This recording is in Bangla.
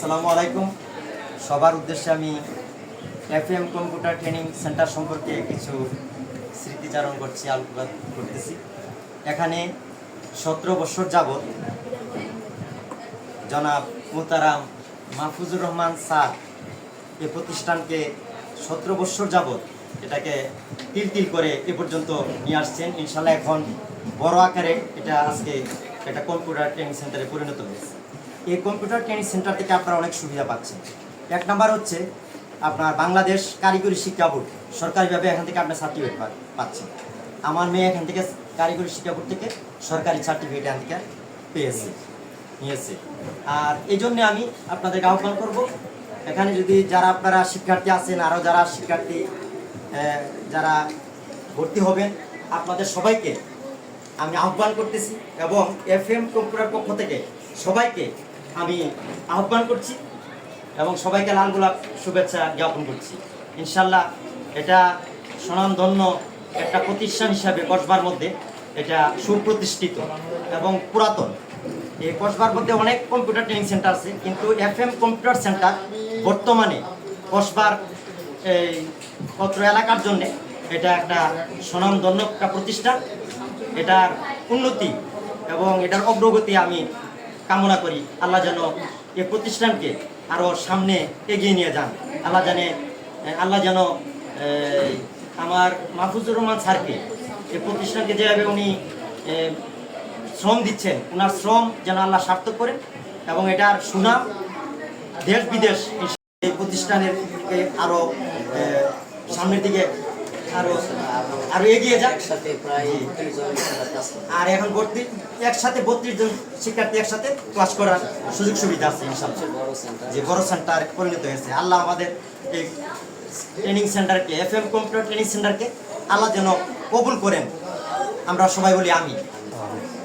আসসালামু আলাইকুম। সবার উদ্দেশ্যে আমি এফএম কম্পিউটার ট্রেনিং সেন্টার সম্পর্কে কিছু স্মৃতিচারণ করছি, আলোকপাত করতেছি। এখানে সতেরো বছর যাবৎ জনাব মুতারাম মাহফুজুর রহমান স্যার এ প্রতিষ্ঠানকে সতেরো বছর যাবৎ এটাকে তিল তিল করে এ পর্যন্ত নিয়ে আসছেন। ইনশাল্লাহ এখন বড় আকারে এটা আজকে একটা কম্পিউটার ট্রেনিং সেন্টারে পরিণত হয়েছে। এই কম্পিউটার ট্রেনিং সেন্টার থেকে আপনারা অনেক সুবিধা পাচ্ছেন। এক নাম্বার হচ্ছে আপনার বাংলাদেশ কারিগরি শিক্ষা বোর্ড। সরকারিভাবে এখান থেকে আপনার সার্টিফিকেট পাচ্ছেন। আমার মেয়ে এখান থেকে কারিগরি শিক্ষা বোর্ড থেকে সরকারি সার্টিফিকেট এখান থেকে পেয়েছে, নিয়েছে। আর এই জন্য আমি আপনাদেরকে আহ্বান করব, এখানে যদি যারা আপনারা শিক্ষার্থী আছেন আরও যারা শিক্ষার্থী যারা ভর্তি হবেন, আপনাদের সবাইকে আমি আহ্বান করতেছি এবং এফ এম কম্পিউটার পক্ষ থেকে সবাইকে আমি আহ্বান করছি এবং সবাইকে লাল গোলাপ শুভেচ্ছা জ্ঞাপন করছি। ইনশাল্লাহ এটা স্বনামধন্য একটা প্রতিষ্ঠান হিসাবে কসবার মধ্যে এটা সুপ্রতিষ্ঠিত এবং পুরাতন। এই কসবার মধ্যে অনেক কম্পিউটার ট্রেনিং সেন্টার আছে, কিন্তু এফ এম কম্পিউটার সেন্টার বর্তমানে কসবার এই পত্র এলাকার জন্যে এটা একটা স্বনামধন্য একটা প্রতিষ্ঠান। এটার উন্নতি এবং এটার অগ্রগতি আমি কামনা করি আল্লাহ যেন এই প্রতিষ্ঠানকে আরও সামনে এগিয়ে নিয়ে যান। আল্লাহ জানে, আল্লাহ যেন আমার মাহফুজুর রহমান স্যারকে এই প্রতিষ্ঠানকে যেভাবে উনি শ্রম দিচ্ছেন ওনার শ্রম যেন আল্লাহ সার্থক করেন এবং এটার সুনাম দেশ বিদেশ এই প্রতিষ্ঠানের আরও সামনের দিকে আরও আরও এগিয়ে যাক। একসাথে প্রায়। আর এখন ভর্তি একসাথে বত্রিশ জন শিক্ষার্থী একসাথে ক্লাস করার সুযোগ সুবিধা আছে যে বড় সেন্টার পরিণত হয়েছে। আল্লাহ আমাদের এই ট্রেনিং সেন্টারকে এফ এম কম্পিউটার ট্রেনিং সেন্টারকে আল্লাহ যেন কবুল করেন। আমরা সবাই বলি আমি